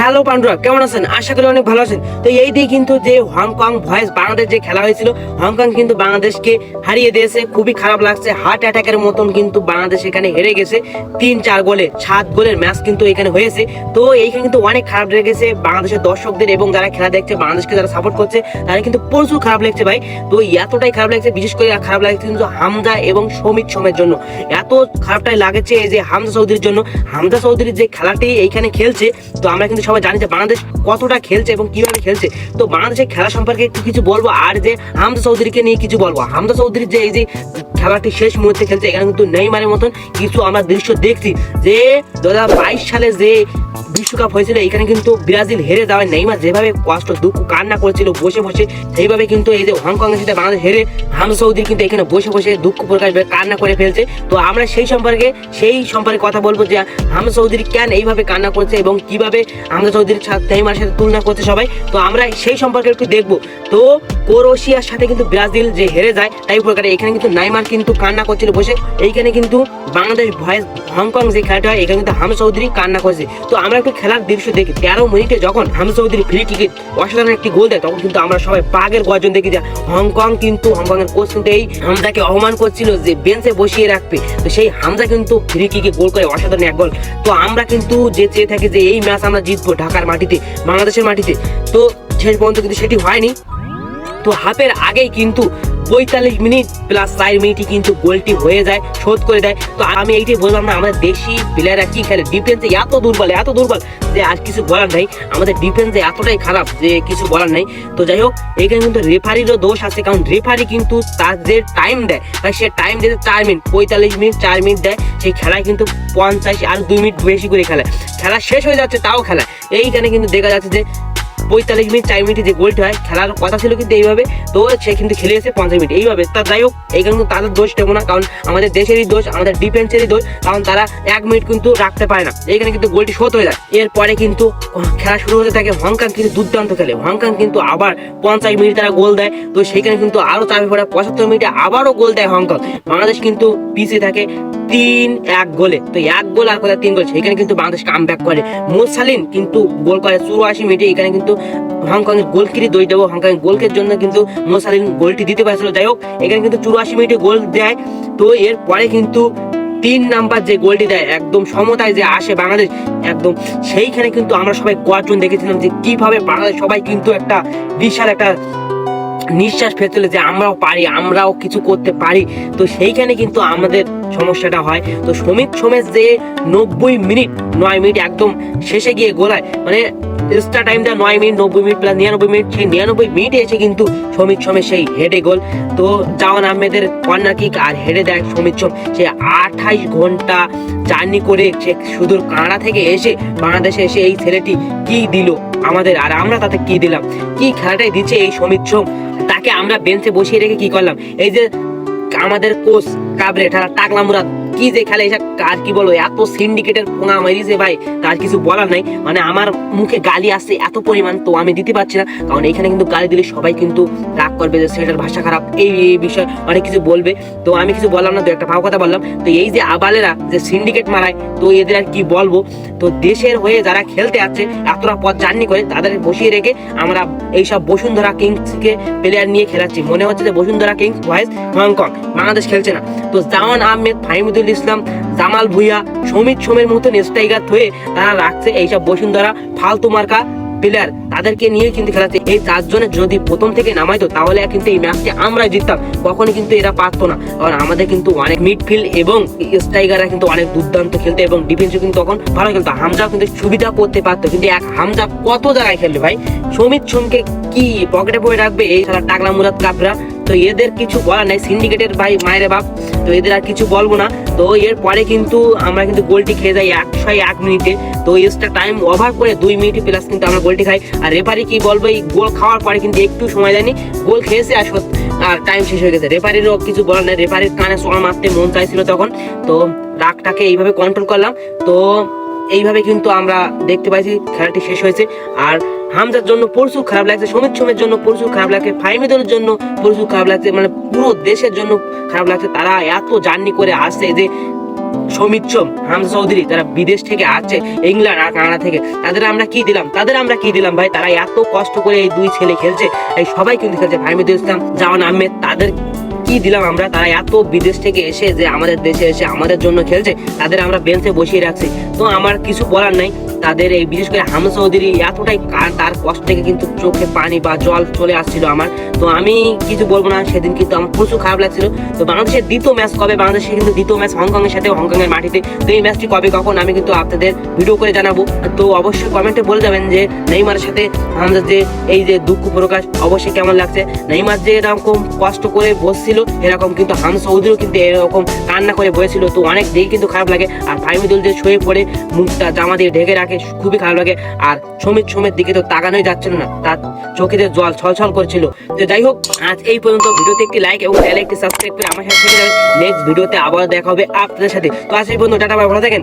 Hello পান্ডুরা, কেমন আছেন? আশা করি অনেক ভালো আছেন। তো এই দিয়ে কিন্তু যে হংকং ভয়েস বাংলাদেশ যে খেলা হয়েছিল, হংকং কিন্তু বাংলাদেশকে হারিয়ে দিয়েছে। খুবই খারাপ লাগছে। হার্ট অ্যাটাকের মতন কিন্তু বাংলাদেশ এখানে হেরে গেছে। তিন, চার গোলে, সাত গোলের ম্যাচ কিন্তু এখানে হয়েছে। তো এইখানে কিন্তু অনেক খারাপ লেগেছে বাংলাদেশের দর্শকদের এবং যারা খেলা দেখছে, বাংলাদেশকে যারা সাপোর্ট করছে, তারা কিন্তু প্রচুর খারাপ লাগছে ভাই। তো এতটাই খারাপ লাগছে, বিশেষ করে খারাপ লাগছে কিন্তু হামজা এবং সমিত সোমের জন্য। এত খারাপটাই লাগেছে এই যে হামজা চৌধুরীর জন্য। হামজা চৌধুরীর যে খেলাটি এইখানে খেলছে, তো আমরা কিন্তু সবাই জানি যে বাংলাদেশ কতটা খেলছে এবং কীভাবে খেলছে। তো বাংলাদেশের খেলা সম্পর্কে একটু কিছু বলব। আর যে হামজা চৌধুরীকে নিয়ে কিছু বলব। হামজা চৌধুরীর যে এই যে খেলাটি শেষ মুহূর্তে খেলছে, এখানে কিন্তু নেইমারের মতন কিছু আমরা দৃশ্য দেখছি যে দু হাজার বাইশ সালে যে বিশ্বকাপ হয়েছিল, এখানে কিন্তু ব্রাজিল হেরে যাওয়ায় নেইমার যেভাবে কষ্ট, দুঃখ, কান্না করেছিল বসে বসে, সেইভাবে কিন্তু এই যে হংকং এর সাথে বাংলাদেশ হেরে হামজা চৌধুরী কিন্তু এখানে বসে বসে দুঃখ প্রকাশ কান্না করে ফেলছে। তো আমরা সেই সম্পর্কে সেই সম্পর্কে কথা বলব যে হামজা চৌধুরী কেন এইভাবে কান্না করছে এবং কীভাবে হামজা সাথে নেইমার সাথে তুলনা করছে সবাই। তো আমরা সেই সম্পর্কে একটু দেখব। তো ক্রোয়েশিয়ার সাথে কিন্তু ব্রাজিল যে হেরে যায়, তাই প্রকারে এখানে কিন্তু নাইমার কিন্তু কান্না করছিল বসে। এইখানে কিন্তু বাংলাদেশ ভয়েস হংকং যে খেলাটা হয়, এখানে কিন্তু হামজা চৌধুরী কান্না করছে। তো আমরা খেলার দৃশ্য দেখি। তেরো মিনিটে যখন হামজা চৌধুরী ফ্রি কিকেট অসাধারণ একটি গোল দেয়, তখন কিন্তু আমরা সবাই পাগের গর্জন দেখি যে হংকং কিন্তু হংকং এর কোচ কিন্তু এই হামজাকে অপমান করছিল যে বেঞ্চে বসিয়ে রাখবে। তো সেই হামজা কিন্তু ফ্রি কিকে গোল করে, অসাধারণ এক গোল তো আমরা কিন্তু যে চেয়ে থাকি যে এই ম্যাচ আমরা জিতবো ঢাকার মাটিতে, বাংলাদেশের মাটিতে। তো শেষ পর্যন্ত কিন্তু সেটি হয়নি। তো হাফের আগেই কিন্তু পঁয়তাল্লিশ মিনিট প্লাস চার মিনিটই কিন্তু গোলটি হয়ে যায়, শোধ করে দেয়। তো আমি এইটাই বললাম না, আমাদের দেশি প্লেয়াররা কি খেলে? ডিফেন্সে এত দুর্বল এত দুর্বল যে আর কিছু বলার নাই। আমাদের ডিফেন্সে এতটাই খারাপ যে কিছু বলার নাই। তো যাই হোক এখানে কিন্তু রেফারিরও দোষ আছে, কারণ রেফারি কিন্তু তার যে টাইম দেয় তাই সে টাইম দিতে চার মিনিট, পঁয়তাল্লিশ মিনিট, চার মিনিট দেয়। সেই খেলায় কিন্তু পঞ্চাশ আর দুই মিনিট বেশি করে খেলায় খেলা শেষ হয়ে যাচ্ছে, তাও খেলায় এইখানে কিন্তু দেখা যাচ্ছে যে পঁয়তাল্লিশ মিনিট, চার মিনিটে যে গোলটা হয়, খেলার কথা ছিল কিন্তু এইভাবে, তো সে কিন্তু খেলে এসে পঞ্চাশ মিনিট। এইভাবে। তা যাই হোক এইখানে কিন্তু তাদের দোষ দেবো না, কারণ আমাদের দেশেরই দোষ, আমাদের ডিফেন্সেরই দোষ, কারণ তারা এক মিনিট কিন্তু রাখতে পারে না। এইখানে কিন্তু গোলটি শোধ হয়ে যায়। এরপরে কিন্তু খেলা শুরু হতে থাকে হংকং কিন্তু দুর্দান্ত খেলে। হংকং কিন্তু আবার পঞ্চাশ মিনিট তারা গোল দেয়। তো সেখানে কিন্তু আরও চাপে পড়ে। পঁচাত্তর মিনিটে আবারও গোল দেয় হংকং। বাংলাদেশ কিন্তু পিছিয়ে থাকে তিন এক গোলে। তো এক গোল আর কোথায় তিন গোল? সেখানে কিন্তু বাংলাদেশ কাম ব্যাক করে। মোসালিন কিন্তু গোল করে চুরাশি মিনিটে। এখানে কিন্তু হংকং এর গোলকিরি দই দেবো। হংকং গোলকের জন্য কিন্তু মোসালিন গোলটি দিতে পারছিল। যাই হোক, এখানে কিন্তু চুরাশি মিনিটে গোল দেয়। তো এর পরে কিন্তু তিন নাম্বার যে গোলটি দেয়, একদম সমতায় যে আসে বাংলাদেশ, একদম সেইখানে কিন্তু আমরা সবাই কয়েকজন দেখেছিলাম যে কীভাবে বাংলাদেশ সবাই কিন্তু একটা বিশাল একটা নিঃশ্বাস ফেলছিল যে আমরাও পারি, আমরাও কিছু করতে পারি। তো সেইখানে কিন্তু আমাদের সমস্যাটা হয়। তো সমিত সোমেশ যে নব্বই মিনিট, নয় মিনিট একদম শেষে গিয়ে গোলায় মানে এক্সট্রা টাইম দেয় নয় মিনিট নব্বই মিনিট প্লাস নিরানব্বই মিনিট সেই নিরানব্বই মিনিটে এসে কিন্তু সমিত সোমেশ সেই হেডে গোল তো জাওয়ান আহমেদের কর্নার কিক আর হেডে দেয় সমিত সোম সে আঠাইশ ঘণ্টা জার্নি করে সে সুদূর কানাডা থেকে এসে বাংলাদেশে এসে এই ছেলেটি কি দিল আমাদের, আর আমরা তাতে কি দিলাম? কি খেলাটাই দিচ্ছে এই সমিত সোম তাকে আমরা বেঞ্চে বসিয়ে রেখে কি করলাম? এই যে আমাদের কোচ কাবরে ঠারা টাকলা কি যে খেলে এসব আর কি বলো? এত সিন্ডিকেটের পোঙা মেরিছে ভাই, তার কিছু বলার নাই। মানে আমার মুখে গালি আসছে এত পরিমাণ, তো আমি দিতে পারছি না। কারণ এখানে কিন্তু গালি দিলে সবাই কিন্তু রাগ করবে যে সেটার ভাষা খারাপ, এই এই বিষয় অনেক কিছু বলবে। তো আমি কিছু বললাম না তো একটা ভাব কথা বললাম। তো এই যে আবালেরা যে সিন্ডিকেট মারায়, তো এদের আর কি বলব? তো দেশের হয়ে যারা খেলতে আছে এতটা পথ জার্নি করে, তাদের বসিয়ে রেখে আমরা এইসব বসুন্ধরা কিংসকে প্লেয়ার নিয়ে খেলাচ্ছি। মনে হচ্ছে যে বসুন্ধরা কিংস ভয়েস হংকং, বাংলাদেশ খেলছে না। তো জামান আহমেদ ফাহিমুদুল ইসলাম, জামাল ভুইয়া, সমিত সোমের মতন স্ট্রাইকার হয়ে তারা রাখছে এইসব বসুন্ধরা ফালতু মার্কা প্লেয়ার তাদেরকে নিয়ে কিন্তু খেলাচ্ছে। এই চারজনের যদি প্রথম থেকে নামাইতো তাহলে কিন্তু এই ম্যাচটি আমরা জিততাম। কখনই কিন্তু এরা পারতো না। কারণ আমাদের কিন্তু অনেক মিডফিল্ড এবং স্ট্রাইকাররা কিন্তু অনেক দুর্দান্ত খেলতো এবং ডিফেন্সও কিন্তু তখন ভালো খেলতো। হামজা কিন্তু সুবিধা করতে পারতো। কিন্তু এক হামজা কত জায়গায় খেলবে ভাই? সমিত সোমকে কি পকেটে পড়ে রাখবে? এই সারা টাকলা মুরাদ কাপরা তো এদের কিছু বলার নাই সিন্ডিকেটের ভাই, মায়ের বাপ, তো এদের আর কিছু বলব না। তো এর পরে কিন্তু আমরা কিন্তু গোলটি খেয়ে যাই একশো এক মিনিটে। তো এক্সট্রা টাইম ওভার করে দুই মিনিট প্লাস কিন্তু আমরা গোলটি খাই। আর রেফারি কি বলব, এই গোল খাওয়ার পরে কিন্তু একটু সময় দেয়নি। গোল খেয়েছে আর আর টাইম শেষ হয়ে গেছে। রেফারিরও কিছু বলার নাই। রেফারির কানে সোয়া মারতে মন চাইছিল তখন। তো রাগটাকে এইভাবে কন্ট্রোল করলাম। তো এইভাবে কিন্তু আমরা দেখতে পাইছি, খেলাটি শেষ হয়েছে। আর হামজার জন্য প্রচুর খারাপ লাগছে, সমিত সোমের জন্য প্রচুর খারাপ লাগছে ফাইমিদের জন্য প্রচুর খারাপ লাগছে মানে পুরো দেশের জন্য খারাপ লাগছে। তারা এত জার্নি করে আসছে যে সমিত সোম হাম চৌধুরী যারা বিদেশ থেকে আসছে, ইংল্যান্ড আর কানাডা থেকে। তাদের আমরা কি দিলাম? তাদের আমরা কি দিলাম ভাই? তারা এত কষ্ট করে এই দুই ছেলে খেলছে, এই সবাই কিন্তু খেলছে ফাহিমুদ্দিন ইসলাম, জাওয়ান আহমেদ, তাদের কি দিলাম আমরা? তারা এত বিদেশ থেকে এসে যে আমাদের দেশে এসে আমাদের জন্য খেলছে, তাদের আমরা বেঞ্চে বসিয়ে রাখছি। তো আমার কিছু বলার নাই তাদের এই, বিশেষ করে হাম চৌধুরী, এতটাই তার কষ্ট থেকে কিন্তু চোখে পানি বা জল চলে আসছিল আমার। তো আমি কিছু বলব না, সেদিন কিন্তু আমার প্রচুর খারাপ লাগছিল। তো বাংলাদেশের দ্বিতীয় ম্যাচ কবে? বাংলাদেশে কিন্তু দ্বিতীয় ম্যাচ হংকং এর সাথে হংকং এর মাটিতে। তো এই ম্যাচটি কবে, কখন? আমি কিন্তু আপনাদের ভিডিও করে জানাব। তো অবশ্যই কমেন্টে বলে যাবেন যে, নেইমারের সাথে আমাদের যে, এই যে দুঃখ প্রকাশ, অবশ্যই কেমন লাগছে? নেইমার যে এরকম কষ্ট করে বসছিল, এরকম কিন্তু হাম চৌধুরীও কিন্তু এরকম কান্না করে বসেছিল। তো অনেক দেখে কিন্তু খারাপ লাগে। আর ফাইমিদুল যে শুয়ে পড়ে, মুখটা জামা দিয়ে ঢেকে রাখে খুবই খারাপ লাগে। আর সমিত সমিত দিকে তো তাকানোই যাচ্ছিল না। তার চোখেতে জল ছলছল করছিল। তো যাই হোক, আজ এই পর্যন্ত ভিডিওতে একটি লাইক এবং চ্যানেলে একটি সাবস্ক্রাইব করে আমার সাথে নেক্সট ভিডিওতে আবার দেখা হবে আপনাদের সাথে। তো আজ এই পর্যন্ত, টাটা ভালো থাকেন।